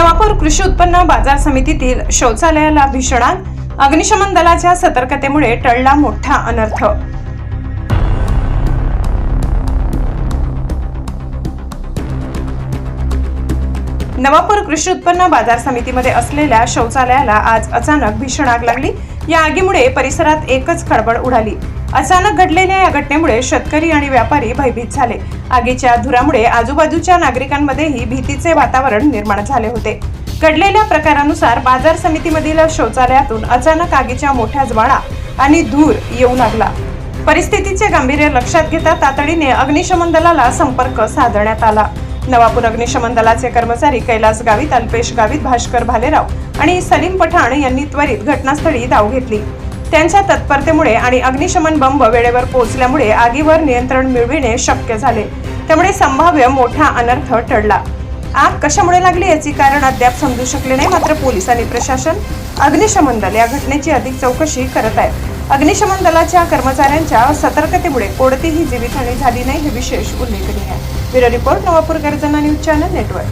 नवापूर कृषी उत्पन्न बाजार समितीतील शौचालयाला भीषण आग. अग्निशमन दलाच्या सतर्कतेमुळे टळला मोठा अनर्थ. नवापूर कृषी उत्पन्न बाजार समितीमध्ये असलेल्या शौचालयाला आज अचानक भीषण आग लागली. या आगीमुळे परिसरात एकच खळबळ उडाली. अचानक घडलेल्या या घटनेमुळे शेतकरी आणि व्यापारी भयभीत झाले. आगीच्या धुरामुळे आजूबाजूच्या नागरिकांमध्येही भीतीचे वातावरण निर्माण झाले होते. घडलेल्या प्रकारानुसार बाजार समितीमधील शौचालयातून अचानक आगीच्या मोठ्या ज्वाळा आणि धूर येऊ लागला. परिस्थितीचे गांभीर्य लक्षात घेता तातडीने अग्निशमन दलाला संपर्क साधण्यात आला. नवापूर अग्निशमन दलाचे कर्मचारी कैलास गावित अल्पेश गावित भास्कर भालेराव आणि सलीम पठाण यांनी त्वरित घटनास्थळी धाव घेतली. त्यांच्या तत्परतेमुळे आणि अग्निशमन बंब वेळेवर पोहोचल्यामुळे आगीवर नियंत्रण मिळविणे शक्य झाले. त्यामुळे संभाव्य मोठा अनर्थ टळला. आग कशामुळे लागली याची कारण अद्याप समजू शकले नाही मात्र पोलीस आणि प्रशासन अग्निशमन दल या घटनेची अधिक चौकशी करत आहेत. अग्निशमन दलाच्या कर्मचाऱ्यांच्या सतर्कतेमुळे कोणतीही जीवितहानी झाली नाही हे विशेष उल्लेखनीय आहे. ब्युरो रिपोर्ट नवापूर गर्जना न्यूज चॅनल नेटवर्क.